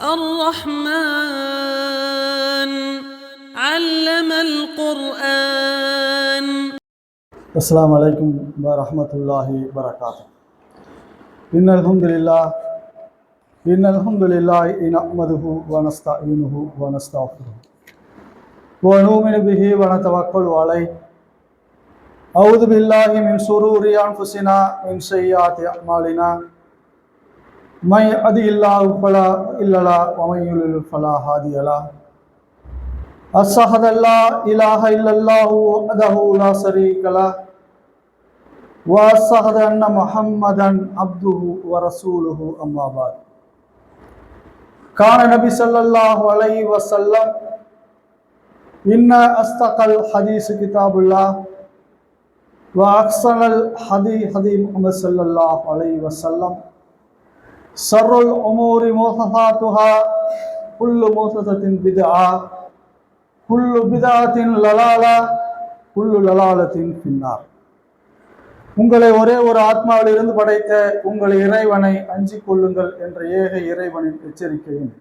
الرحمن علم القرآن السلام عليكم ورحمة الله وبركاته إن الحمد لله إن الحمد لله نحمده ونستعينه ونستغفره ونؤمن به ونتوكل عليه أعوذ بالله من شرور أنفسنا من سيئات أعمالنا من يهده الله فلا مضل له ومن يضلل فلا هادي له أشهد أن لا إله إلا الله وحده لا شريك له وأشهد أن محمدا عبده ورسوله أما بعد كان النبي صلى الله عليه وسلم إن أصدق الحديث كتاب الله وأحسن الحديث حديث محمد صلى الله عليه وسلم சர்ருல் உமூரி மோசசாத்துஹா குல்லு மோசசத்தின் பிதா குல்லு பிதாத்தின் லலாலா குல்லு லலாலத்தின் பின்னார் உங்களை ஒரே ஒரு ஆத்மாவிலிருந்து படைத்த உங்கள் இறைவனை அஞ்சிக் கொள்ளுங்கள் என்ற ஏக இறைவனின் எச்சரிக்கையும்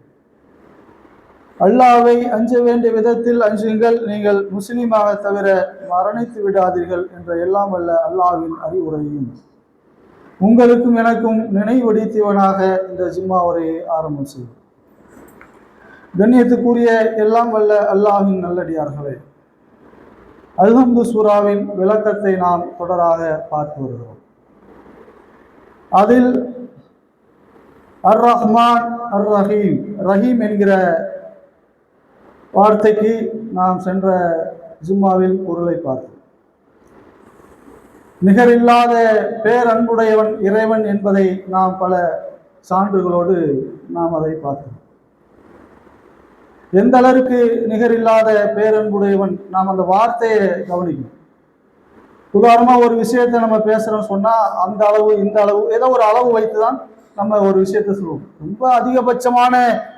அல்லாவை அஞ்ச வேண்டிய விதத்தில் அஞ்சுங்கள் நீங்கள் முஸ்லீமாக தவிர மரணித்து விடாதீர்கள் என்ற எல்லாம் அல்ல அல்லாவின் அறிவுரையும் உங்களுக்கும் எனக்கும் நினைவடித்தவனாக இந்த ஜிம்மா உரையை ஆரம்பம் செய்யும் கண்ணியத்துக்குரிய எல்லாம் வல்ல அல்லாஹின் நல்லடியார்களே அல்ஹம்து சூராவின் விளக்கத்தை நாம் தொடராக பார்த்து வருகிறோம். அதில் அர் ரஹ்மான் அர் ரஹீம் ரஹீம் என்கிற வார்த்தைக்கு நாம் சென்ற ஜும்மாவில் பொருளை பார்த்தோம் நிகரில்லாத பேரன்புடையவன் இறைவன் என்பதை நாம் பல சான்றுகளோடு நாம் அதை பார்த்தோம். எந்த அளவுக்கு நிகரில்லாத பேரன்புடையவன் நாம் அந்த வார்த்தையை கவனிக்கணும் உதாரணமாக ஒரு விஷயத்தை நம்ம பேசுகிறோம் சொன்னால் அந்த அளவு இந்த அளவு ஏதோ ஒரு அளவு வைத்து தான் நம்ம ஒரு விஷயத்தை சொல்லுவோம். ரொம்ப அதிகபட்சமான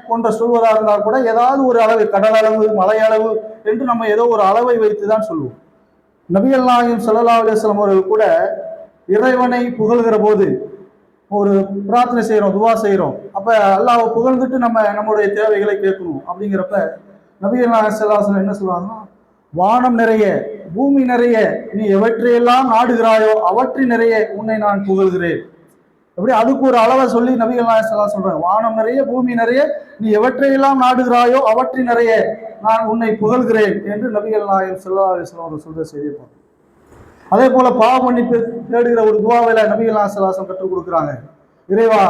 போன்ற சொல்வதாக இருந்தால் கூட ஏதாவது ஒரு அளவு கடல் அளவு மலை அளவு என்று நம்ம ஏதோ ஒரு அளவை வைத்து தான் சொல்லுவோம். நபிகள் நாயகம் சல்லா அலுவலம் அவர்கள் கூட இறைவனை புகழ்கிற போது ஒரு பிரார்த்தனை செய்கிறோம் துவா செய்கிறோம் அப்போ அல்லாவை புகழ்ந்துட்டு நம்ம நம்மளுடைய தேவைகளை கேட்கணும். அப்படிங்கிறப்ப நபிகள் நாயகம் சல்லாஹம் என்ன சொல்லுவாங்கன்னா வானம் நிறைய பூமி நிறைய நீ எவற்றையெல்லாம் நாடுகிறாயோ அவற்றின் நிறைய உன்னை நான் புகழ்கிறேன். எப்படி அதுக்கு ஒரு அளவை சொல்லி நபிகள் நாயகம் சொல்றாங்க. வானம் நிறைய பூமி நிறைய நீ எவற்றையெல்லாம் நாடுகிறாயோ அவற்றின் நிறைய நான் உன்னை புகழ்கிறேன் என்று நபிகள் நாயகம் சொல்லா அலிஸ்லாம் அவர் சொல்ற செய்தியை பார்த்தோம் அதே போல பாவ மன்னிப்பு தேடுகிற ஒரு துவாவில நபிகள் நாசலாசம் கற்றுக் கொடுக்குறாங்க. இறைவா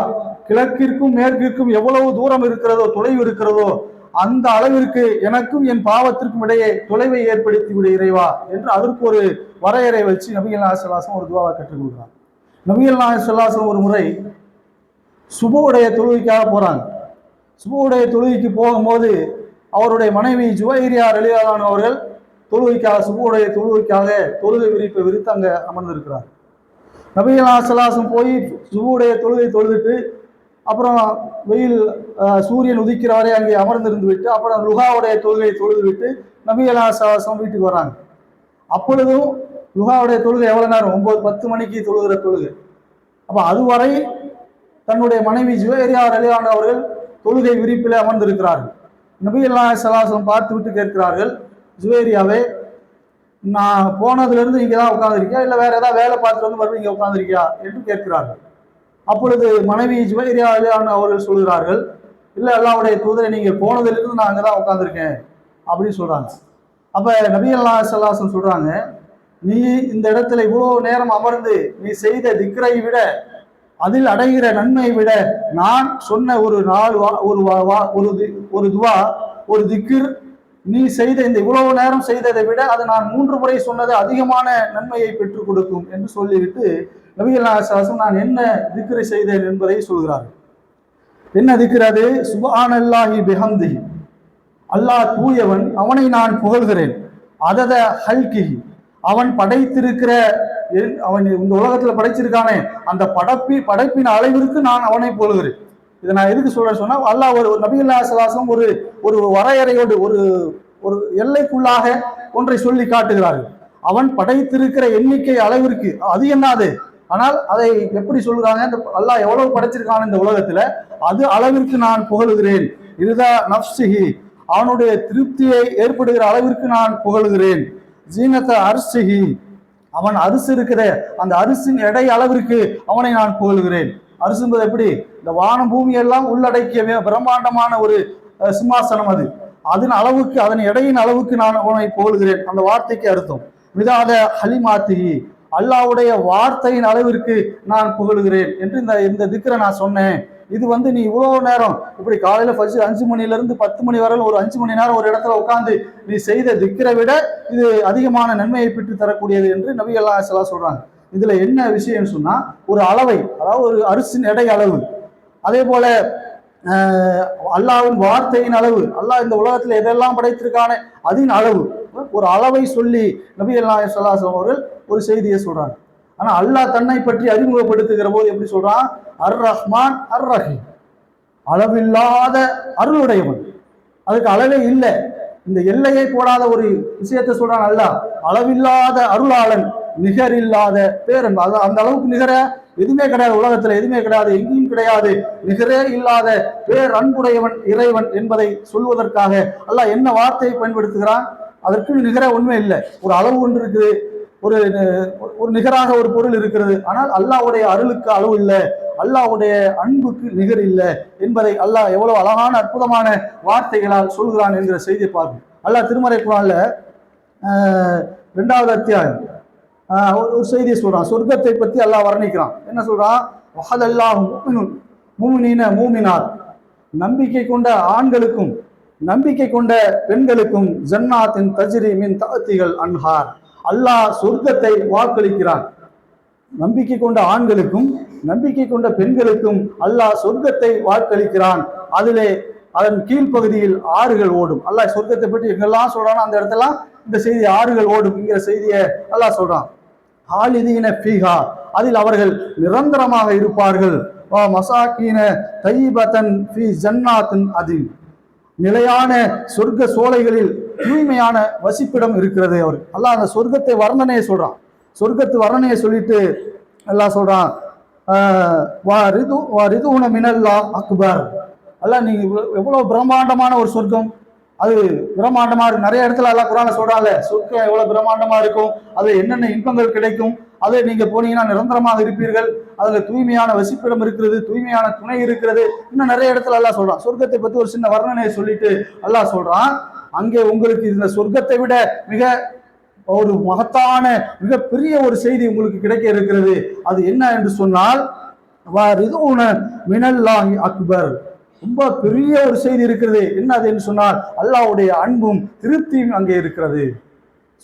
கிழக்கிற்கும் மேற்கிற்கும் எவ்வளவு தூரம் இருக்கிறதோ தொலைவு இருக்கிறதோ அந்த அளவிற்கு எனக்கும் என் பாவத்திற்கும் இடையே தொலைவை ஏற்படுத்தி விடு இறைவா என்று அதற்கு ஒரு வரையறை வச்சு நபிகள் நாசலாசம் ஒரு துவாவை கற்றுக் கொடுக்குறாங்க. நபிகள் நாயசல்லாசம் ஒரு முறை சுபுவுடைய தொழுகைக்காக போகிறாங்க சுபுவுடைய தொழுகைக்கு போகும்போது அவருடைய மனைவி ஜுவைரியா ரெலியாலான அவர்கள் தொழுகைக்காக சுபுவுடைய தொழுகைக்காக தொழுகை விரிப்பை விரித்து அங்கே அமர்ந்திருக்கிறார். நபிகள் நாசலாசம் போய் சுபுவுடைய தொழுகை தொழுதுட்டு அப்புறம் வெயில் சூரியன் உதிக்கிற வரை அங்கே அமர்ந்திருந்து விட்டு அப்புறம் லுகாவுடைய தொழுகையை தொழுது விட்டு நபிகள் சலாசம் வீட்டுக்கு வராங்க. அப்பொழுதும் லுகாவுடைய தொழுகை எவ்வளோ நேரம்? ஒம்பது பத்து மணிக்கு தொழுகிற தொழுகை. அப்போ அதுவரை தன்னுடைய மனைவி ஜுவேரியா ரலியான அவர்கள் தொழுகை விரிப்பில் அமர்ந்திருக்கிறார்கள். நபிகல்லா சலாசலம் பார்த்து விட்டு கேட்கிறார்கள் ஜுவேரியாவே நான் போனதுலேருந்து இங்கே தான் உட்காந்துருக்கியா இல்லை வேறு ஏதாவது வேலை பார்த்துட்டு வந்து மறுபடியும் இங்கே உட்காந்துருக்கியா என்று கேட்கிறார்கள். அப்பொழுது மனைவி ஜுவேரியா ரலியான அவர்கள் சொல்கிறார்கள் இல்லை அல்லாவுடைய தூதரை நீங்கள் போனதுலேருந்து நான் அங்கே தான் உட்காந்துருக்கேன் அப்படின்னு சொல்கிறாங்க அப்போ நபிகல்லா சல்லாசம் சொல்கிறாங்க நீ இந்த இடத்துல இவ்வளவு நேரம் அமர்ந்து நீ செய்த திக்ரை விட அதில் அடைகிற நன்மையை விட நான் சொன்ன ஒரு நாள் ஒரு ஒரு ஒரு துவா ஒரு திக்கிர் நீ செய்த இந்த இவ்வளவு நேரம் செய்ததை விட அதை நான் மூன்று முறை சொன்னது அதிகமான நன்மையை பெற்றுக் கொடுக்கும் என்று சொல்லிவிட்டு நபிகள் நாசாசம் நான் என்ன திக்ரை செய்தேன் என்பதை சொல்கிறார் என்ன திக்கிறது சுபானல்லாஹி பெஹந்தி அல்லாஹ் தூயவன் அவனை நான் புகழ்கிறேன். அதத ஹல்கிஹி. அவன் படைத்திருக்கிற அவன் இந்த உலகத்துல படைச்சிருக்கானே. அந்த படப்பி படைப்பின் அளவிற்கு நான் அவனை போலுகிறேன். இதை நான் எதுக்கு சொல்றேன்னு சொன்னா அல்லாஹ் ஒரு நபிகுல்லா சலாசம் ஒரு ஒரு வரையறையோடு ஒரு ஒரு எல்லைக்குள்ளாக ஒன்றை சொல்லி காட்டுகிறார்கள். அவன் படைத்திருக்கிற எண்ணிக்கை அளவிற்கு அது என்னது? ஆனால் அதை எப்படி சொல்றாங்க இந்த அல்லாஹ் எவ்வளவு படைச்சிருக்கான் இந்த உலகத்துல? அது அளவிற்கு நான் புகழுகிறேன். இதுதான் நப்சிஹி அவனுடைய திருப்தியை ஏற்படுகிற அளவிற்கு நான் புகழுகிறேன். ஜீனத்த அரிசிஹி. அவன் அரிசி இருக்கிற அந்த அரிசின் எடை அளவிற்கு அவனை நான் புகழ்கிறேன். அரிசுங்கிறது எப்படி? இந்த வானம் பூமி எல்லாம் உள்ளடக்கிய பிரம்மாண்டமான ஒரு சிம்மாசனம் அது. அதன் அளவுக்கு அதன் எடையின் அளவுக்கு நான் அவனை புகழ்கிறேன். அந்த வார்த்தைக்கு அர்த்தம். விதாத ஹலிமாத்திகி அல்லாவுடைய வார்த்தையின் அளவிற்கு நான் புகழுகிறேன் என்று இந்த இந்த திக்கரை நான் சொன்னேன். இது வந்து நீ இவ்வளோ நேரம் இப்படி காலையில் ஃபர்ஸ்ட் அஞ்சு மணிலேருந்து பத்து மணி வரையில் ஒரு அஞ்சு மணி நேரம் ஒரு இடத்துல உட்காந்து நீ செய்த திக்கரை விட இது அதிகமான நன்மையை பெற்று தரக்கூடியது என்று நபிகள்லாம் சிலா சொல்கிறாங்க இதில் என்ன விஷயம்னு சொன்னால் ஒரு அளவை அதாவது ஒரு அரிசின் எடை அளவு அதே போல் அல்லாவின் வார்த்தையின் அளவு அல்லாஹ் இந்த உலகத்தில் எதெல்லாம் படைத்திருக்கானே அதன் அளவு ஒரு அளவை சொல்லி நபி அல்லா சொல்வர்கள் அவர்கள் ஒரு செய்தியை சொல்கிறாங்க ஆனா அல்லாஹ் தன்னை பற்றி அறிமுகப்படுத்துகிற போது எப்படி சொல்றான்? அர் ரஹ்மான் அர் ரஹீம் அளவில்லாத அருளுடையவன். அதுக்கு அளவே இல்லை. இந்த எல்லையை போடாத ஒரு விஷயத்தை சொல்றான் அல்லாஹ் அளவில்லாத அருளாளன் நிகர் இல்லாத பேரன் அது அந்த அளவுக்கு நிகர எதுவுமே கிடையாது. உலகத்துல எதுவுமே கிடையாது. எங்கேயும் கிடையாது. நிகரே இல்லாத பேர் அன்புடையவன் இறைவன் என்பதை சொல்வதற்காக. அல்லாஹ் என்ன வார்த்தையை பயன்படுத்துகிறான்? அதற்கு நிகர உண்மை இல்லை. ஒரு அளவு ஒன்று இருக்குது. ஒரு ஒரு நிகராக ஒரு பொருள் இருக்கிறது. ஆனால் அல்லாவுடைய அருளுக்கு அளவு இல்லை. அல்லாவுடைய அன்புக்கு நிகர் இல்லை என்பதை அல்லாஹ் எவ்வளவு அழகான அற்புதமான வார்த்தைகளால் சொல்கிறான் என்கிற செய்தியை பார்க்கும் அல்லாஹ் திருமறை குரான்ல ரெண்டாவது அத்தியாயம் ஒரு ஒரு செய்தியை சொல்றான். சொர்க்கத்தை பத்தி அல்லாஹ் வர்ணிக்கிறான். என்ன சொல்றான்? வஹதல்லாஹு மூமினீன மூமினார் நம்பிக்கை கொண்ட ஆண்களுக்கும் நம்பிக்கை கொண்ட பெண்களுக்கும் ஜன்னாத்தின் தஜ்ரி மின் தஅத்திகள் அன்ஹார். அல்லாஹ் சொர்க்கத்தை வாக்களிக்கிறான். நம்பிக்கை கொண்ட ஆண்களுக்கும் நம்பிக்கை கொண்ட பெண்களுக்கும் அல்லாஹ் சொர்க்கத்தை வாக்களிக்கிறான். அதிலே அதன் கீழ்ப்பகுதியில் ஆறுகள் ஓடும். அல்லாஹ் சொர்க்கத்தை பற்றி எங்கெல்லாம் சொல்றானோ அந்த இடத்தெல்லாம் இந்த செய்தி ஆறுகள் ஓடும் என்கிற செய்தியை அல்லாஹ் சொல்றான். ஹாலிதீன ஃபீஹா அதில் அவர்கள் நிரந்தரமாக இருப்பார்கள். மசாக்கீன தைபதன் ஃபி ஜன்னாத்தின் அதில் நிலையான சொர்க்க சோலைகளில் தூய்மையான வசிப்பிடம் இருக்கிறது அவர். அல்லாஹ் அந்த சொர்க்கத்தை வர்ணனையை சொல்கிறான் சொர்க்கத்து வர்ணனையை சொல்லிட்டு எல்லாம் சொல்கிறான் வா ரிது வா ரிதுன மினல்லா அக்பர். அல்லாஹ் நீங்கள் எவ்வளோ பிரம்மாண்டமான ஒரு சொர்க்கம். அது பிரம்மாண்டமா இருக்கு. நிறைய இடத்துல எல்லாம் குரான சொல்றாங்க. சொர்க்கம் எவ்வளவு பிரம்மாண்டமா இருக்கும். அது என்னென்ன இன்பங்கள் கிடைக்கும். அதை நீங்க போனீங்கன்னா நிரந்தரமாக இருப்பீர்கள். அதுல தூய்மையான வசிப்பிடம் இருக்கிறது தூய்மையான துணை இருக்கிறது. இன்னும் நிறைய இடத்துல எல்லாம் சொல்றான். சொர்க்கத்தை பத்தி ஒரு சின்ன வர்ணனையை சொல்லிட்டு அல்லாஹ் சொல்றான். அங்கே உங்களுக்கு இந்த சொர்க்கத்தை விட மிக ஒரு மகத்தான மிகப்பெரிய ஒரு செய்தி உங்களுக்கு கிடைக்க இருக்கிறது. அது என்ன என்று சொன்னால் வரிதுன மினல்லாஹி அக்பர். ரொம்ப பெரிய ஒரு செய்தி இருக்கிறது. என்ன அது என்று சொன்னால் அல்லாஹ்வுடைய அன்பும் திருப்தியும் அங்கே இருக்கிறது.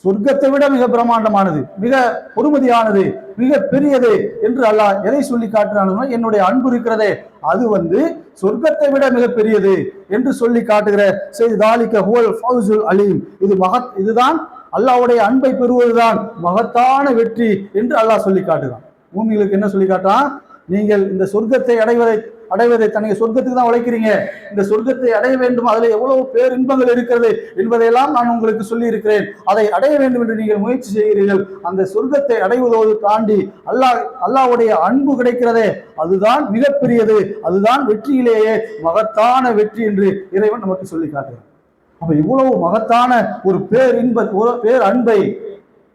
சொர்க்கத்தை விட மிக பிரம்மாண்டமானது மிக பொறுமதியானது மிக பெரியது என்று அல்லாஹ் எதை சொல்லி காட்டுறானோ என்னுடைய அன்பு இருக்கிறதே அது வந்து சொர்க்கத்தை விட மிக பெரியது என்று சொல்லி காட்டுகிற செய்தி தாலிக்க ஹுவல் ஃபவுசுல் அலீம். இது மகத் இதுதான் அல்லாஹ்வுடைய அன்பை பெறுவதுதான் மகத்தான வெற்றி என்று அல்லாஹ் சொல்லி காட்டுகிறான். பூமிகளுக்கு என்ன சொல்லி காட்டான் நீங்கள் இந்த சொர்க்கத்தை அடைவதை அடைவதை தன்னை சொர்க்கத்துக்கு தான் உழைக்கிறீங்க. இந்த சொர்க்கத்தை அடைய வேண்டும். அதில் எவ்வளவு பேர் இன்பங்கள் இருக்கிறது என்பதையெல்லாம் நான் உங்களுக்கு சொல்லி இருக்கிறேன் அதை அடைய வேண்டும் என்று நீங்கள் முயற்சி செய்கிறீர்கள். அந்த சொர்க்கத்தை அடைவதோடு தாண்டி அல்லாஹ் அல்லாவுடைய அன்பு கிடைக்கிறதே அதுதான் மிகப்பெரியது. அதுதான் வெற்றியிலேயே மகத்தான வெற்றி என்று இறைவன் நமக்கு சொல்லி காட்டுகிறார் அப்ப இவ்வளவு மகத்தான ஒரு பேர் இன்ப ஒரு பேர் அன்பை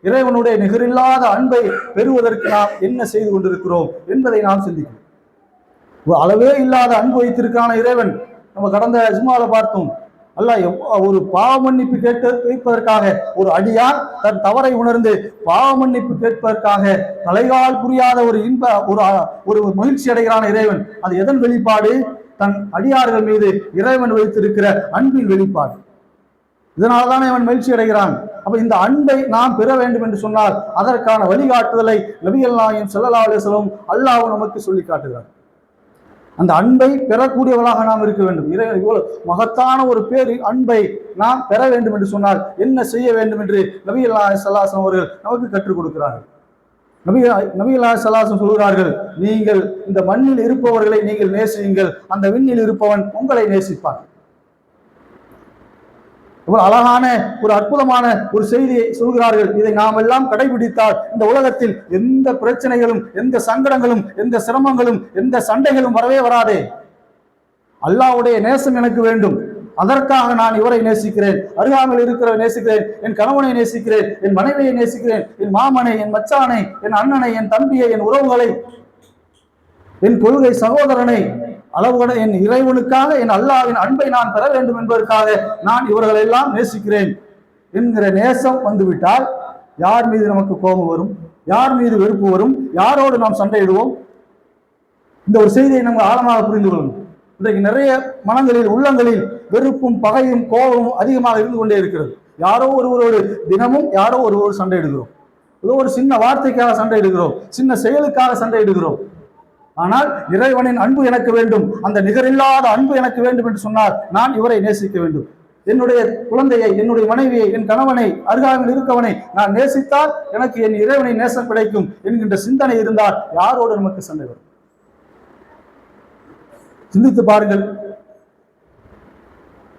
இறைவனுடைய நிகரில்லாத அன்பை பெறுவதற்கு நாம் என்ன செய்து கொண்டிருக்கிறோம் என்பதை நாம் சிந்திக்கிறோம் அளவே இல்லாத அன்பு வைத்திருக்கான இறைவன். நம்ம கடந்த ஜும்மால பார்த்தோம். அல்லாஹ் ஒரு பாவ மன்னிப்பு கேட்டு கேட்பதற்காக ஒரு அடியார் தன் தவறை உணர்ந்து பாவ மன்னிப்பு கேட்பதற்காக தலைகால் புரியாத ஒரு இன்ப ஒரு ஒரு மகிழ்ச்சி அடைகிறான இறைவன். அது எதன் வெளிப்பாடு? தன் அடியார்கள் மீது இறைவன் வைத்திருக்கிற அன்பின் வெளிப்பாடு. இதனால தானே அவன் மகிழ்ச்சி அடைகிறான். அப்ப இந்த அன்பை நாம் பெற வேண்டும் என்று சொன்னால் அதற்கான வழிகாட்டுதலை நபிகள் நாயம் செல்லலா அலைஹி அல்லாஹ் நமக்கு சொல்லி காட்டுகிறார். அந்த அன்பை பெறக்கூடியவளாக நாம் இருக்க வேண்டும். இறைவன் இவ்வளவு மகத்தான ஒரு பேர் அன்பை நாம் பெற வேண்டும் என்று சொன்னால் என்ன செய்ய வேண்டும் என்று நபிகள் நாயம் அவர்கள் நமக்கு கற்றுக் கொடுக்கிறார்கள். நபி நபிகள் நாயம் சொல்கிறார்கள் நீங்கள் இந்த மண்ணில் இருப்பவர்களை நீங்கள் நேசியுங்கள். அந்த விண்ணில் இருப்பவன் உங்களை நேசிப்பான். இவ்வளவு அழகான ஒரு அற்புதமான ஒரு செய்தியை சொல்கிறார்கள். இதை நாம் எல்லாம் கடைபிடித்தால் இந்த உலகத்தில் எந்த பிரச்சனைகளும் எந்த சங்கடங்களும் எந்த சிரமங்களும் எந்த சண்டைகளும் வரவே வராதே. அல்லாஹ்வுடைய நேசம் எனக்கு வேண்டும். அதற்காக நான் இவரை நேசிக்கிறேன். அருகாமையில் இருக்கிறவரை நேசிக்கிறேன். என் கணவனை நேசிக்கிறேன். என் மனைவியை நேசிக்கிறேன். என் மாமனை என் மச்சானை என் அண்ணனை என் தம்பியை என் உறவுகளை என் கொள்கை சகோதரனை அளவுகட என் இறைவனுக்காக என் அல்லாவின் அன்பை நான் பெற வேண்டும் என்பதற்காக நான் இவர்களை எல்லாம் நேசிக்கிறேன் என்கிற நேசம் வந்துவிட்டால் யார் மீது நமக்கு கோபம் வரும்? யார் மீது வெறுப்பு வரும்? யாரோடு நாம் சண்டையிடுவோம்? இந்த ஒரு செய்தியை நம்ம ஆழமாக புரிந்து கொள்ளணும். இன்றைக்கு நிறைய மனங்களில் உள்ளங்களில் வெறுப்பும் பகையும் கோபமும் அதிகமாக இருந்து கொண்டே இருக்கிறது. யாரோ ஒருவரோடு தினமும் யாரோ ஒருவரோடு சண்டையிடுகிறோம். ஏதோ ஒரு சின்ன வார்த்தைக்காக சண்டையிடுகிறோம். சின்ன செயலுக்காக சண்டையிடுகிறோம். ஆனால் இறைவனின் அன்பு எனக்கு வேண்டும். அந்த நிகரில்லாத அன்பு எனக்கு வேண்டும் என்று சொன்னால் நான் இவரை நேசிக்க வேண்டும். என்னுடைய குழந்தையை என்னுடைய மனைவியை என் கணவனை அருகாமையில் இருக்கவனை நான் நேசித்தால் எனக்கு என் இறைவனை நேசம் கிடைக்கும் என்கின்ற சிந்தனை இருந்தால் யாரோடு நமக்கு சண்டை வரும்? சிந்தித்து பாருங்கள்.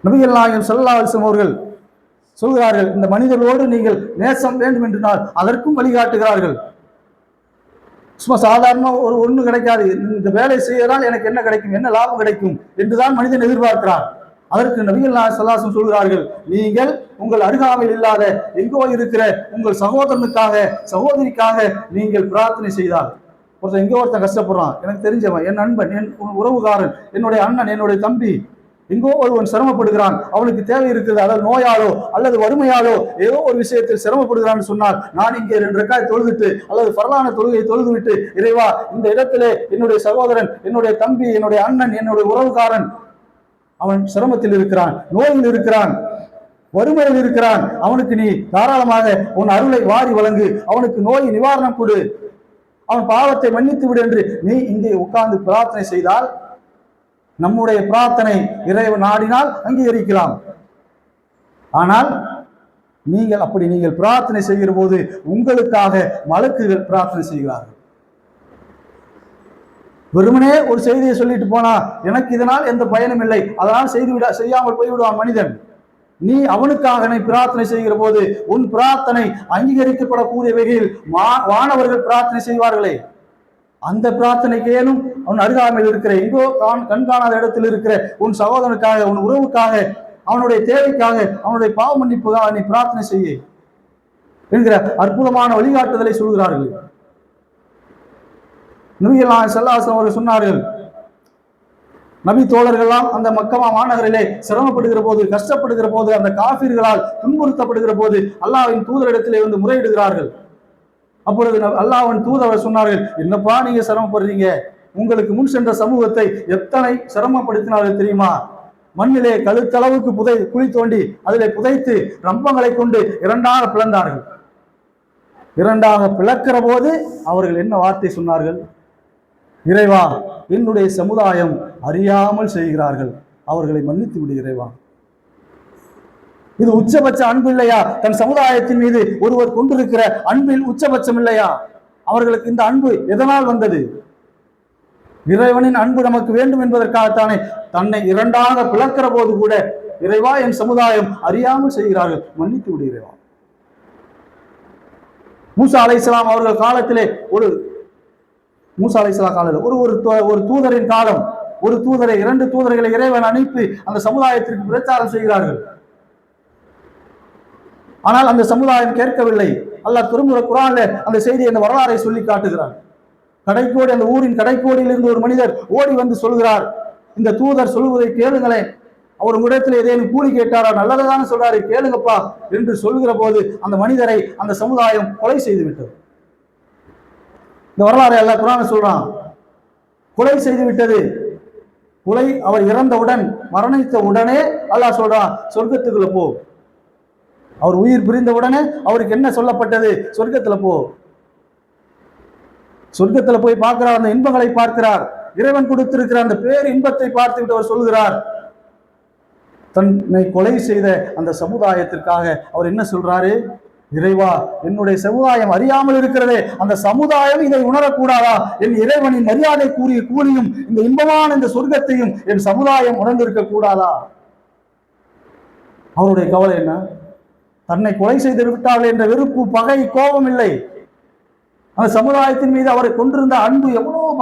நபிகள் நாயகம் ஸல்லல்லாஹு அவர்கள் சொல்கிறார்கள் இந்த மனிதர்களோடு நீங்கள் நேசம் வேண்டும் என்றால் நான் அதற்கும் வழிகாட்டுகிறார்கள். சும்மா சாதாரணமாக ஒரு ஒன்றும் கிடைக்காது. இந்த வேலை செய்யறால் எனக்கு என்ன கிடைக்கும்? என்ன லாபம் கிடைக்கும்? என்றுதான் மனிதன் எதிர்பார்க்கிறான் அதற்கு நபிகள் சல்லாசம் சொல்கிறார்கள் நீங்கள் உங்கள் அருகாமையில் இல்லாத எங்கோ இருக்கிற உங்கள் சகோதரனுக்காக சகோதரிக்காக நீங்கள் பிரார்த்தனை செய்தால். ஒருத்தன் எங்கோ ஒருத்தன் கஷ்டப்படுறான். எனக்கு தெரிஞ்சவன் என் நண்பன் என் உறவுகாரன் என்னுடைய அண்ணன் என்னுடைய தம்பி எங்கோ ஒருவன் சிரமப்படுகிறான். அவனுக்கு தேவை இருக்குது அதாவது நோயாலோ அல்லது வறுமையாலோ ஏதோ ஒரு விஷயத்தில் சிரமப்படுகிறான்னு சொன்னால் நான் இங்கே ரெண்டு ரெக்காய் தொழுதுட்டு அல்லது பரலான தொழுகையை தொழுது விட்டு இறைவா இந்த இடத்திலே என்னுடைய சகோதரன் என்னுடைய தம்பி என்னுடைய அண்ணன் என்னுடைய உறவுக்காரன் அவன் சிரமத்தில் இருக்கிறான் நோயில் இருக்கிறான் வறுமையில் இருக்கிறான். அவனுக்கு நீ தாராளமாக உன் அருளை வாரி வழங்கு. அவனுக்கு நோய் நிவாரணம் கொடு. அவன் பாவத்தை மன்னித்து விடு என்று நீ இங்கே உட்கார்ந்து பிரார்த்தனை செய்தால் நம்முடைய பிரார்த்தனை இறைவன் நாடினால் அங்கீகரிக்கலாம் ஆனால் நீங்கள் அப்படி நீங்கள் பிரார்த்தனை செய்கிற போது உங்களுக்காக மலக்குகள் பிரார்த்தனை செய்கிறார்கள். வெறுமனே ஒரு செய்தியை சொல்லிட்டு போனா எனக்கு இதனால் எந்த பயனும் இல்லை. அதனால் செய்து விட செய்யாமல் போய்விடுவான் மனிதன். நீ அவனுக்காக நீ பிரார்த்தனை செய்கிற போது உன் பிரார்த்தனை அங்கீகரிக்கப்படக்கூடிய வகையில் மா- வானவர்கள் பிரார்த்தனை செய்வார்களே. அந்த பிரார்த்தனைக்கேனும் அவன் அருகாமையில் இருக்கிற எங்கோ கான் கண்காணாத இடத்தில் இருக்கிற உன் சகோதரனுக்காக உன் உறவுக்காக அவனுடைய தேவைக்காக அவனுடைய பாவ மன்னிப்புக்காக நீ பிரார்த்தனை செய்ய என்கிற அற்புதமான வழிகாட்டுதலை சொல்கிறார்கள். நபிகள் செல்லாசன் அவர்கள் சொன்னார்கள் நபி தோழர்கள்லாம் அந்த மக்கமா மாநகரிலே சிரமப்படுகிற போது கஷ்டப்படுகிற போது அந்த காஃபிர்களால் துன்புறுத்தப்படுகிற போது அல்லாஹ்வின் தூதரிடத்திலே வந்து முறையிடுகிறார்கள். அப்பொழுது அல்லாஹன் தூதவர் சொன்னார்கள் என்னப்பா நீங்க சிரமப்படுறீங்க? உங்களுக்கு முன் சென்ற சமூகத்தை எத்தனை சிரமப்படுத்தினார்கள் தெரியுமா? மண்ணிலே கழுத்தளவுக்கு புதை குழி தோண்டி அதிலே புதைத்து ரம்பங்களை கொண்டு இரண்டாக பிளந்தார்கள். இரண்டாக பிளக்கிற போது அவர்கள் என்ன வார்த்தை சொன்னார்கள்? இறைவா என்னுடைய சமுதாயம் அறியாமல் செய்கிறார்கள். அவர்களை மன்னித்து விடு இறைவா. இது உச்சபட்ச அன்பு இல்லையா? தன் சமுதாயத்தின் மீது ஒருவர் கொண்டிருக்கிற அன்பில் உச்சபட்சம் இல்லையா? அவர்களுக்கு இந்த அன்பு எதனால் வந்தது? இறைவனின் அன்பு நமக்கு வேண்டும் என்பதற்காகத்தானே தன்னை இரண்டாக பிளக்கிற போது கூட இறைவா என் சமுதாயம் அறியாமல் செய்கிறார்கள். மன்னித்து விடு இறைவா. மூசா அலைசலாம் அவர்கள் காலத்திலே ஒரு மூசா அலைஹிஸ்ஸலாம் காலத்தில் ஒரு ஒரு தூ- ஒரு தூதரின் காலம் ஒரு தூதரை இரண்டு தூதர்களை இறைவன் அனுப்பி அந்த சமுதாயத்திற்கு பிரச்சாரம் செய்கிறார்கள். ஆனால் அந்த சமுதாயம் கேட்கவில்லை. அல்லாஹ் திருமுறை குரான்ல அந்த செய்தி அந்த வரலாறை சொல்லி காட்டுகிறார் கடைக்கோடி அந்த ஊரின் கடைக்கோடியில் இருந்து ஒரு மனிதர் ஓடி வந்து சொல்கிறார். இந்த தூதர் சொல்வதை கேளுங்களேன். அவர் உங்களிடத்தில் ஏதேனும் கூலி கேட்டாரா? நல்லதுதான் சொல்றாரு. கேளுங்கப்பா என்று சொல்கிற போது அந்த மனிதரை அந்த சமுதாயம் கொலை செய்து விட்டது இந்த வரலாறை அல்ல குரான சொல்றான். கொலை செய்து விட்டது கொலை அவர் இறந்தவுடன் மரணித்த உடனே அல்லாஹ் சொல்றான் சொர்க்கத்துக்குள்ள போ. அவர் உயிர் பிரிந்த உடனே அவருக்கு என்ன சொல்லப்பட்டது? சொர்க்கத்துல போ. சொர்க்கத்துல போய் பார்க்கிறார் அந்த இன்பங்களை பார்க்கிறார். இறைவன் கொடுத்திருக்கிற அந்த பேர் இன்பத்தை பார்த்து விட்டு அவர் சொல்கிறார். தன்னை கொலை செய்த அந்த சமுதாயத்திற்காக அவர் என்ன சொல்றாரு? இறைவா என்னுடைய சமுதாயம் அறியாமல் இருக்கிறதே அந்த சமுதாயம் இதை உணரக்கூடாதா? என் இறைவனின் மரியாதை கூறிய கூலியும் இந்த இன்பமான இந்த சொர்க்கத்தையும் என் சமுதாயம் உணர்ந்திருக்க கூடாதா அவருடைய கவலை என்ன? தன்னை கொலை செய்து விட்டார்கள் என்ற வெறுப்பு பகை கோபம் இல்லை. அந்த சமுதாயத்தின் மீது அவரை கொண்டிருந்த அன்பு எவ்வளோ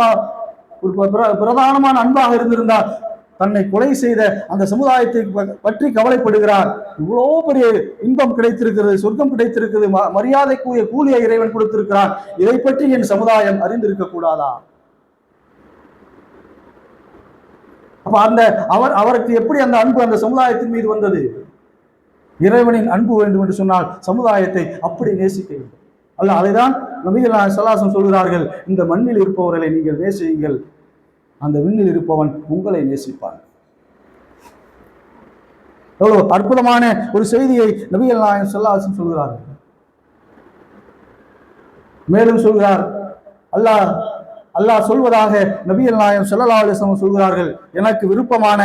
ஒரு ப- பிர- பிரதானமான அன்பாக இருந்திருந்தால் தன்னை கொலை செய்த அந்த சமுதாயத்தை ப- பற்றி கவலைப்படுகிறார். இவ்வளோ பெரிய இன்பம் கிடைத்திருக்கிறது சொர்க்கம் கிடைத்திருக்கிறது ம- மரியாதைக்குரிய கூலியை இறைவன் கொடுத்திருக்கிறான். இதை பற்றி என் சமுதாயம் அறிந்திருக்க கூடாதா? அப்ப அந்த அவர் அவருக்கு எப்படி அந்த அன்பு அந்த சமுதாயத்தின் மீது வந்தது? இறைவனின் அன்பு வேண்டும் என்று சொன்னால் சமுதாயத்தை அப்படி நேசிக்க வேண்டும். அல்ல அதைதான் நபிகள் சலாசம் சொல்கிறார்கள் இந்த மண்ணில் இருப்பவர்களை நீங்கள் நேசியுங்கள். அந்த விண்ணில் இருப்பவன் உங்களை நேசிப்பான். எவ்வளவு அற்புதமான ஒரு செய்தியை நபிகள் நாயன் சொல்லாசன் சொல்கிறார்கள். மேலும் சொல்கிறார் அல்லாஹ் அல்லாஹ் சொல்வதாக நபிகள் நாயம் ஸல்லல்லாஹு சொல்கிறார்கள் எனக்கு விருப்பமான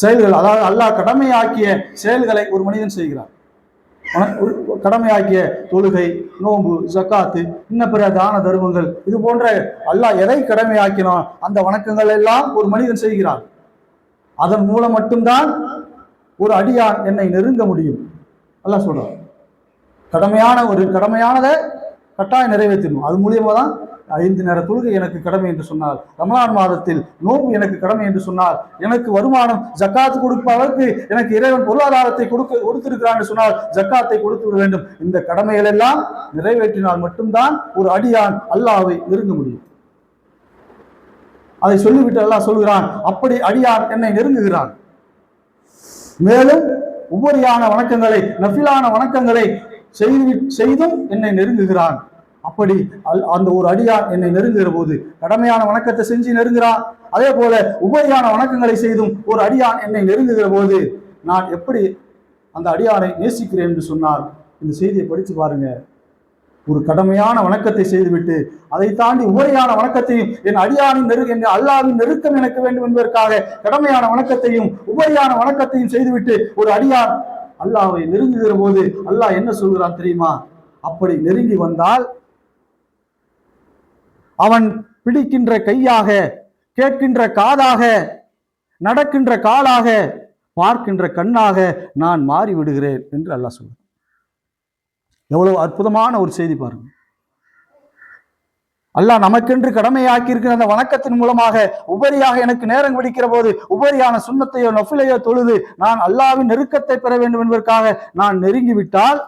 செயல்கள் அதாவது அல்லாஹ் கடமையாக்கிய செயல்களை ஒரு மனிதன் செய்கிறான். ஒரு கடமையாக்கிய தொழுகை நோம்பு ஜக்காத்து இன்ன பிற தான தர்மங்கள் இது போன்ற அல்லாஹ் எதை கடமையாக்கினோ அந்த வணக்கங்கள் எல்லாம் ஒரு மனிதன் செய்கிறான். அதன் மூலம் மட்டும்தான் ஒரு அடியான் என்னை நெருங்க முடியும். அல்லாஹ் சொல்றான். கடமையான ஒரு கடமையானதை கட்டாயம் நிறைவேற்றணும் அது மூலியமாக தான் ஐந்து நேர தொழுகை எனக்கு கடமை என்று சொன்னால் ரமலான் மாதத்தில் நோன்பு எனக்கு கடமை என்று சொன்னால் எனக்கு வருமானம் ஜக்காத்து கொடுப்பதற்கு எனக்கு இறைவன் பொருளாதாரத்தை கொடுக்க கொடுத்திருக்கிறான் என்று சொன்னால் ஜக்காத்தை கொடுத்து விட வேண்டும். இந்த கடமைகள் எல்லாம் நிறைவேற்றினால் மட்டும்தான் ஒரு அடியான் அல்லாவை நெருங்க முடியும். அதை சொல்லிவிட்டு அல்லாஹ் சொல்கிறான் அப்படி அடியான் என்னை நெருங்குகிறான். மேலும் உபரியான வணக்கங்களை நஃபிலான வணக்கங்களை செய்து செய்தும் என்னை நெருங்குகிறான். அப்படி அல்- அந்த ஒரு அடியான் என்னை நெருங்குகிற போது கடமையான வணக்கத்தை செஞ்சு நெருங்குறான். அதே போல உபரியான வணக்கங்களை செய்தும் ஒரு அடியான் என்னை நெருங்குகிற போது நான் எப்படி அந்த அடியானை நேசிக்கிறேன் என்று சொன்னால் இந்த செய்தியை படித்து பாருங்க. ஒரு கடமையான வணக்கத்தை செய்துவிட்டு அதை தாண்டி உபரியான வணக்கத்தையும் என் அடியானின் நெரு என் அல்லாவின் நெருக்கம் எனக்கு வேண்டும் என்பதற்காக கடமையான வணக்கத்தையும் உபரியான வணக்கத்தையும் செய்துவிட்டு ஒரு அடியான் அல்லாவை நெருங்குகிற போது அல்லாஹ் என்ன சொல்கிறான் தெரியுமா? அப்படி நெருங்கி வந்தால் அவன் பிடிக்கின்ற கையாக கேட்கின்ற காதாக நடக்கின்ற காலாக பார்க்கின்ற கண்ணாக நான் மாறிவிடுகிறேன் என்று அல்லாஹ் சொல்கிறான் எவ்வளவு அற்புதமான ஒரு செய்தி பாருங்க. அல்லாஹ் நமக்கென்று கடமையாக்கி இருக்கிற அந்த வணக்கத்தின் மூலமாக உபரியாக எனக்கு நேரம் பிடிக்கிற போது உபரியான சுண்ணத்தையோ நொஃபிலையோ தொழுது நான் அல்லாவின் நெருக்கத்தை பெற வேண்டும் என்பதற்காக நான் நெருங்கி விட்டால்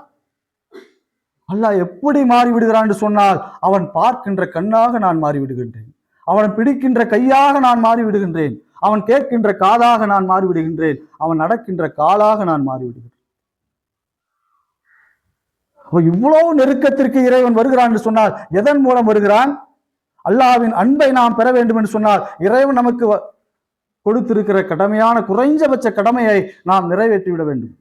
அல்லாஹ் எப்படி மாறிவிடுகிறான் என்று சொன்னால் அவன் பார்க்கின்ற கண்ணாக நான் மாறிவிடுகின்றேன். அவன் பிடிக்கின்ற கையாக நான் மாறிவிடுகின்றேன். அவன் கேட்கின்ற காதாக நான் மாறிவிடுகின்றேன். அவன் நடக்கின்ற காலாக நான் மாறிவிடுகின்றேன் இவ்வளவு நெருக்கத்திற்கு இறைவன் வருகிறான் என்று சொன்னால் எதன் மூலம் வருகிறான்? அல்லாஹ்வின் அன்பை நாம் பெற வேண்டும் என்று சொன்னால் இறைவன் நமக்கு வ- கொடுத்திருக்கிற கடமையான குறைஞ்சபட்ச கடமையை நாம் நிறைவேற்றி விட வேண்டும்.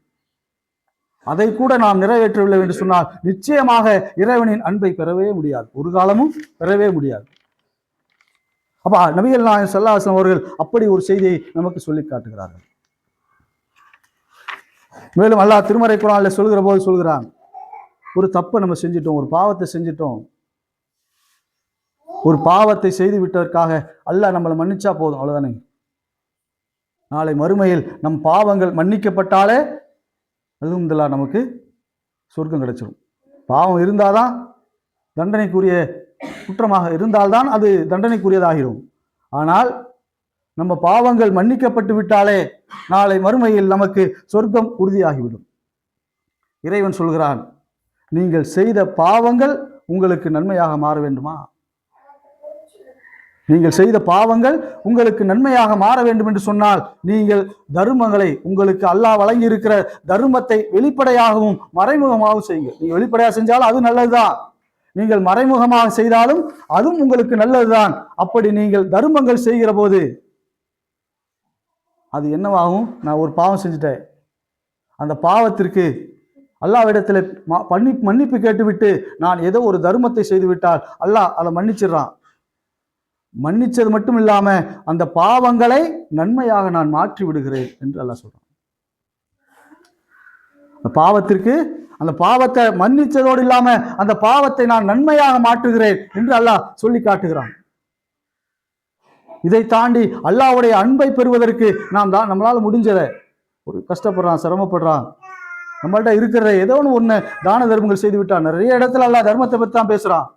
அதை கூட நாம் நிறைவேற்றவில்லை என்று சொன்னால் நிச்சயமாக இறைவனின் அன்பை பெறவே முடியாது. ஒரு காலமும் பெறவே முடியாது. அப்பா நபிகள் நாயன் சல்லாஹன் அவர்கள் அப்படி ஒரு செய்தியை நமக்கு சொல்லி காட்டுகிறார்கள். மேலும் அல்லாஹ் திருமறை குரானில் சொல்கிற போது சொல்கிறான் ஒரு தப்பை நம்ம செஞ்சிட்டோம் ஒரு பாவத்தை செஞ்சிட்டோம். ஒரு பாவத்தை செய்து விட்டதற்காக அல்லாஹ் நம்மளை மன்னிச்சா போதும் அவ்வளோதானே நாளை மறுமையில் நம் பாவங்கள் மன்னிக்கப்பட்டாலே அல்ஹம்துலில்லாஹ் நமக்கு சொர்க்கம் கிடைச்சிடும் பாவம் இருந்தால் தான் தண்டனைக்குரிய குற்றமாக இருந்தால்தான் அது தண்டனைக்குரியதாகிடும் ஆனால் நம்ம பாவங்கள் மன்னிக்கப்பட்டு விட்டாலே நாளை மறுமையில் நமக்கு சொர்க்கம் உறுதியாகிவிடும். இறைவன் சொல்கிறான் நீங்கள் செய்த பாவங்கள் உங்களுக்கு நன்மையாக மாற வேண்டுமா? நீங்கள் செய்த பாவங்கள் உங்களுக்கு நன்மையாக மாற வேண்டும் என்று சொன்னால் நீங்கள் தர்மங்களை உங்களுக்கு அல்லாஹ் வழங்கி இருக்கிற தர்மத்தை வெளிப்படையாகவும் மறைமுகமாகவும் செய்யுங்க நீங்கள் வெளிப்படையாக செஞ்சாலும் அது நல்லதுதான். நீங்கள் மறைமுகமாக செய்தாலும் அதுவும் உங்களுக்கு நல்லதுதான். அப்படி நீங்கள் தர்மங்கள் செய்கிற போது அது என்னவாகும்? நான் ஒரு பாவம் செஞ்சுட்டேன். அந்த பாவத்திற்கு அல்லாவிடத்தில் ம- மன்னிப்பு கேட்டுவிட்டு நான் ஏதோ ஒரு தர்மத்தை செய்து விட்டால் அல்லாஹ் அதை மன்னிச்சிடுறான். மன்னிச்சது மட்டும் இல்லாம அந்த பாவங்களை நன்மையாக நான் மாற்றி விடுகிறேன் என்று அல்லாஹ் சொல்றான். அந்த பாவத்திற்கு அந்த பாவத்தை மன்னிச்சதோடு இல்லாம அந்த பாவத்தை நான் நன்மையாக மாற்றுகிறேன் என்று அல்லாஹ் சொல்லி காட்டுகிறான். இதை தாண்டி அல்லாஹ்வுடைய அன்பை பெறுவதற்கு நாம் தான் நம்மளால முடிஞ்சதை. ஒரு கஷ்டப்படுறான் சிரமப்படுறான். நம்மள்ட்ட இருக்கிற ஏதோ ஒன்று ஒன்று தான தர்மங்கள் செய்து விட்டான். நிறைய இடத்துல அல்லாஹ் தர்மத்தை பற்றி தான் பேசுறான்.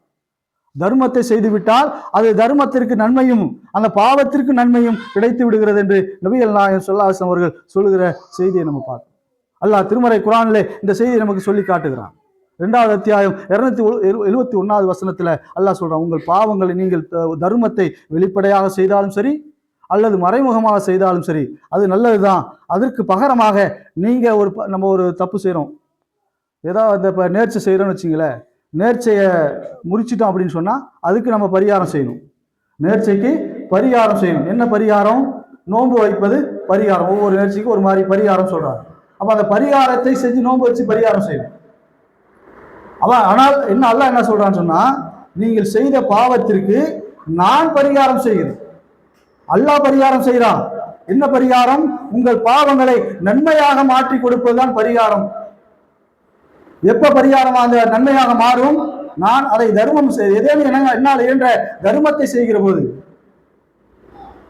தர்மத்தை செய்துவிட்டால் அது தர்மத்திற்கு நன்மையும் அந்த பாவத்திற்கு நன்மையும் கிடைத்து விடுகிறது என்று நபிகள் நாயன் சொல்லாசம் அவர்கள் சொல்லுகிற செய்தியை நம்ம பார்க்கணும் அல்லாஹ் திருமறை குரானிலே இந்த செய்தியை நமக்கு சொல்லி காட்டுகிறான். ரெண்டாவது அத்தியாயம் இருநூத்தி எழுபத்தி ஒன்னாவது வசனத்துல அல்லாஹ் சொல்றான் உங்கள் பாவங்களை நீங்கள் த- தர்மத்தை வெளிப்படையாக செய்தாலும் சரி அல்லது மறைமுகமாக செய்தாலும் சரி அது நல்லதுதான். அதற்கு பகரமாக நீங்க ஒரு ப- நம்ம ஒரு தப்பு செய்கிறோம் ஏதாவது இந்த இப்போ நேர்ச்சை செய்கிறோன்னு வச்சிங்களேன் நேர்ச்சையை முறிச்சிட்டோம் அப்படின்னு சொன்னால் அதுக்கு நம்ம பரிகாரம் செய்யணும். நேர்ச்சைக்கு பரிகாரம் செய்யணும். என்ன பரிகாரம்? நோன்பு வைப்பது பரிகாரம். ஒவ்வொரு நேர்ச்சிக்கும் ஒரு மாதிரி பரிகாரம் சொல்றாங்க அப்போ அந்த பரிகாரத்தை செஞ்சு நோன்பு வச்சு பரிகாரம் செய்யணும். அவன் ஆனால் என்ன அல்லாஹ் என்ன சொல்கிறான்னு சொன்னால் நீங்கள் செய்த பாவத்திற்கு நான் பரிகாரம் செய்கிறேன். அல்லாஹ் பரிகாரம் செய்கிறான். என்ன பரிகாரம்? உங்கள் பாவங்களை நன்மையாக மாற்றி கொடுப்பதுதான் பரிகாரம். எப்ப பரிகாரம் அந்த நன்மையாக மாறும்? நான் அதை தர்மம் செய் என்னால் இயன்ற தர்மத்தை செய்கிற போது?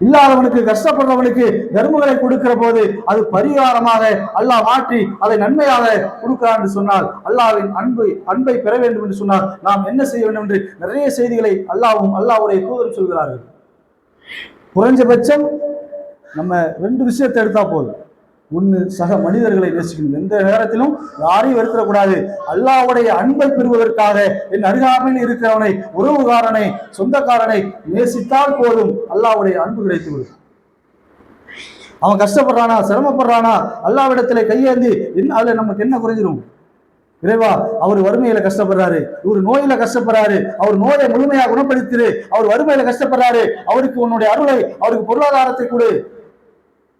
இல்லாதவனுக்கு கஷ்டப்படுறவனுக்கு தர்மங்களை கொடுக்கிற போது அது பரிகாரமாக அல்லாஹ் மாற்றி அதை நன்மையாக கொடுக்கிறான் என்று சொன்னால் அல்லாஹ்வின் அன்பு அன்பை பெற வேண்டும் என்று சொன்னால் நாம் என்ன செய்ய வேண்டும் என்று நிறைய செய்திகளை அல்லாஹ்வும் அல்லாவுடைய தூதரும் சொல்கிறார்கள். குறைஞ்சபட்சம் நம்ம ரெண்டு விஷயத்தை எடுத்தா போதும். ஒன்று சக மனிதர்களை நேசிக்கணும். எந்த நேரத்திலும் யாரையும் வருத்தக்கூடாது அல்லாவுடைய அன்பை பெறுவதற்காக என் அருகாமையில் இருக்கிறவனை உறவுகாரனை சொந்தக்காரனை நேசித்தால் போதும். அல்லாஹ்வுடைய அன்பு கிடைத்து விடும். அவன் கஷ்டப்படுறானா சிரமப்படுறானா? அல்லாவிடத்துல கையேந்தி என்ன அதுல நமக்கு என்ன குறைஞ்சிரும்? இறைவா அவர் வறுமையில கஷ்டப்படுறாரு. இவர் நோயில கஷ்டப்படுறாரு. அவர் நோயை முழுமையாக குணப்படுத்திரு. அவர் வறுமையில கஷ்டப்படுறாரு. அவருக்கு உன்னுடைய அருளை அவருக்கு பொருளாதாரத்தை கொடு.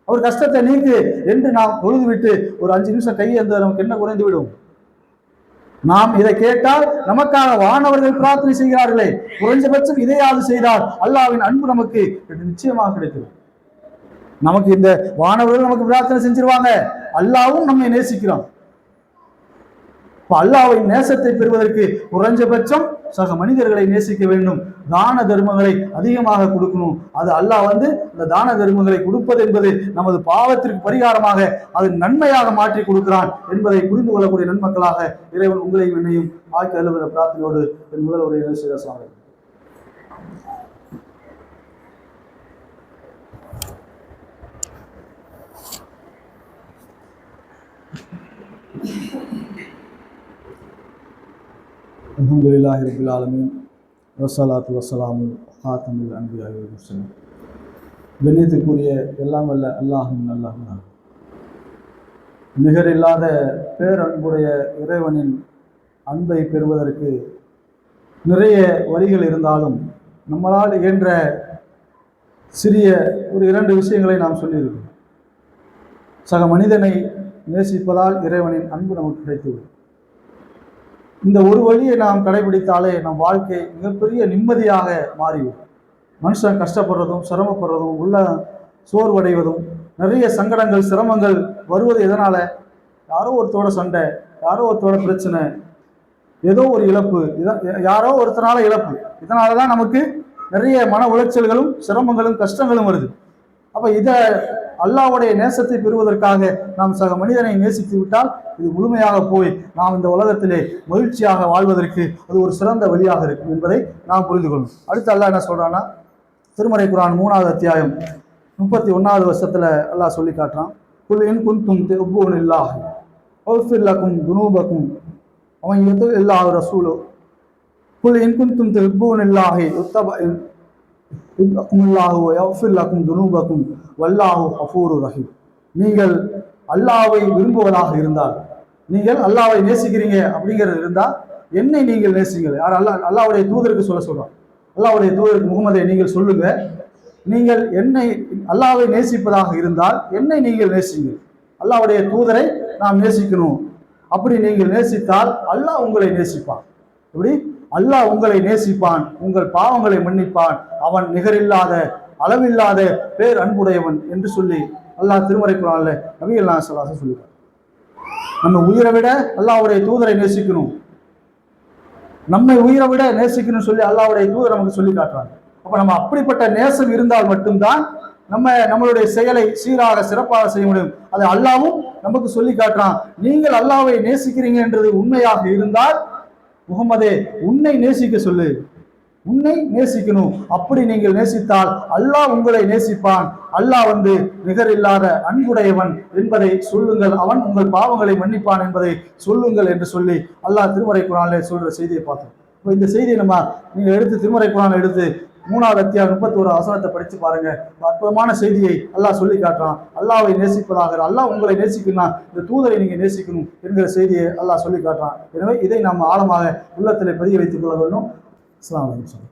அவர் கஷ்டத்தை நீக்கு என்று நாம் தொழுது விட்டு ஒரு அஞ்சு நிமிஷம் கையை இருந்தால் நமக்கு என்ன குறைந்து விடும். நாம் இதை கேட்டால் நமக்காக வானவர்கள் பிரார்த்தனை செய்கிறார்களே. குறைஞ்சபட்சம் இதையாவது செய்தால் அல்லாவின் அன்பு நமக்கு நிச்சயமாக கிடைக்கும். நமக்கு இந்த வானவர்கள் நமக்கு பிரார்த்தனை செஞ்சிருவாங்க. அல்லாவும் நம்மை நேசிக்கிறோம் அல்லாவின் நேசத்தை பெறுவதற்கு குறைஞ்சபட்சம் சக மனிதர்களை நேசிக்க வேண்டும். தான தர்மங்களை அதிகமாக கொடுக்கணும். அது அல்லாஹ் வந்து இந்த தான தர்மங்களை கொடுப்பது என்பது நமது பாவத்திற்கு பரிகாரமாக அது நன்மையாக மாற்றி கொடுக்கிறான் என்பதை புரிந்து கொள்ளக்கூடிய நன்மக்களாக இறைவன் உங்களையும் என்னையும் ஆக்கி அலுவலர் பிரார்த்தனையோடு என் முதல் உரையை சாமி அல்ஹம்துலில்லாஹி ரபில் ஆலமின். வசலாத்து வசலாமு ஹாத்தமில் அன்பியாகி முஸ்லிம் கண்ணியத்துக்குரிய எல்லாம் வல்ல அல்லாஹும் அல்லாஹ் நிகரில்லாத பேரன்புடைய இறைவனின் அன்பை பெறுவதற்கு நிறைய வழிகள் இருந்தாலும் நம்மளால் இயன்ற சிறிய ஒரு இரண்டு விஷயங்களை நாம் சொல்லியிருக்கிறோம். சக மனிதனை நேசிப்பதால் இறைவனின் அன்பு நமக்கு கிடைத்துவிடும். இந்த ஒரு வழியை நாம் கடைபிடித்தாலே நம் வாழ்க்கை மிகப்பெரிய நிம்மதியாக மாறிவிடும். மனுஷன் கஷ்டப்படுறதும் சிரமப்படுறதும் உள்ள சோர்வடைவதும் நிறைய சங்கடங்கள் சிரமங்கள் வருவது எதனால்? யாரோ ஒருத்தோட சண்டை யாரோ ஒருத்தோட பிரச்சனை ஏதோ ஒரு இழப்பு இதான் யாரோ ஒருத்தனால இழப்பு. இதனால தான் நமக்கு நிறைய மன உளைச்சல்களும் சிரமங்களும் கஷ்டங்களும் வருது. அப்ப இத அல்லாஹ்வுடைய நேசத்தை பெறுவதற்காக நாம் சக மனிதனை நேசித்து விட்டால் இது முழுமையாக போய் நாம் இந்த உலகத்திலே மகிழ்ச்சியாக வாழ்வதற்கு அது ஒரு சிறந்த வழியாக இருக்கும் என்பதை நாம் புரிந்து கொள்ளும் அடுத்து அல்லாஹ் என்ன சொல்றான்னா திருமறை குரான் மூணாவது அத்தியாயம் முப்பத்தி ஒன்றாவது வருஷத்துல அல்லாஹ் சொல்லி காட்டுறான். குல் இன் குன்தும் இல்லாஹ் அஃபிர் அவன் எது இல்லாஹ் ரசூலு. குல் இன் குன்தும் துஹிப்பூன இல்லாஹி உத்தப லக்கும் துனூபக்கும் வல்லாஹு ஹஃபூரு ரஹீம். நீங்கள் அல்லாவை விரும்புவதாக இருந்தால் நீங்கள் அல்லாவை நேசிக்கிறீங்க அப்படிங்கிறது இருந்தால் என்னை நீங்கள் நேசிங்கள். யார் அல்லாஹ் அல்லாவுடைய தூதருக்கு சொல்ல சொல்றான். அல்லாவுடைய தூதருக்கு முகமதை நீங்கள் சொல்லுங்க. நீங்கள் என்னை அல்லாவை நேசிப்பதாக இருந்தால் என்னை நீங்கள் நேசிங்கள். அல்லாவுடைய தூதரை நாம் நேசிக்கணும். அப்படி நீங்கள் நேசித்தால் அல்லாஹ் உங்களை நேசிப்பான். எப்படி? அல்லாஹ் உங்களை நேசிப்பான் உங்கள் பாவங்களை மன்னிப்பான். அவன் நிகரில்லாத அளவில்லாத பேர் அன்புடையவன் என்று சொல்லி அல்லாஹ் திருமறை குரான்ல நபி அல்லா சொல்லாச சொல்லுவார் நம்ம உயிரை விட அல்லாஹுடைய தூதரை நேசிக்கணும். நம்மை உயிரை விட நேசிக்கணும்னு சொல்லி அல்லாவுடைய தூதர் நமக்கு சொல்லி காட்டுறாங்க. அப்ப நம்ம அப்படிப்பட்ட நேசம் இருந்தால் மட்டும்தான் நம்ம நம்மளுடைய செயலை சீராக சிறப்பாக செய்ய முடியும். அதை அல்லாவும் நமக்கு சொல்லி காட்டுறான். நீங்கள் அல்லாவை நேசிக்கிறீங்க என்றது உண்மையாக இருந்தால் முகமதே உன்னை நேசிக்க சொல்லு. உன்னை நேசிக்கணும். அப்படி நீங்கள் நேசித்தால் அல்லாஹ் உங்களை நேசிப்பான். அல்லாஹ் வந்து நிகரில்லாத அன்புடையவன் என்பதை சொல்லுங்கள். அவன் உங்கள் பாவங்களை மன்னிப்பான் என்பதை சொல்லுங்கள் என்று சொல்லி அல்லாஹ் திருமறை குரானிலே சொல்ற செய்தியை பார்த்தோம் இப்போ இந்த செய்தியை நம்ம நீங்கள் எடுத்து திருமறை குரான் எடுத்து மூணாவது அத்தியாயம் முப்பத்தி ஒரு வசனத்தை படித்து பாருங்க. அற்புதமான செய்தியை அல்லாஹ் சொல்லி காட்டுறான். அல்லாவை நேசிப்பதாக அல்லாஹ் உங்களை நேசிக்கணும் இந்த தூதரை நீங்கள் நேசிக்கணும் என்கிற செய்தியை அல்லாஹ் சொல்லி காட்டுறான். எனவே இதை நாம் ஆழமாக உள்ளத்தில் பதிய வைத்துக் கொள்ள வேண்டும். இஸ்லாம் அலைக்கும்.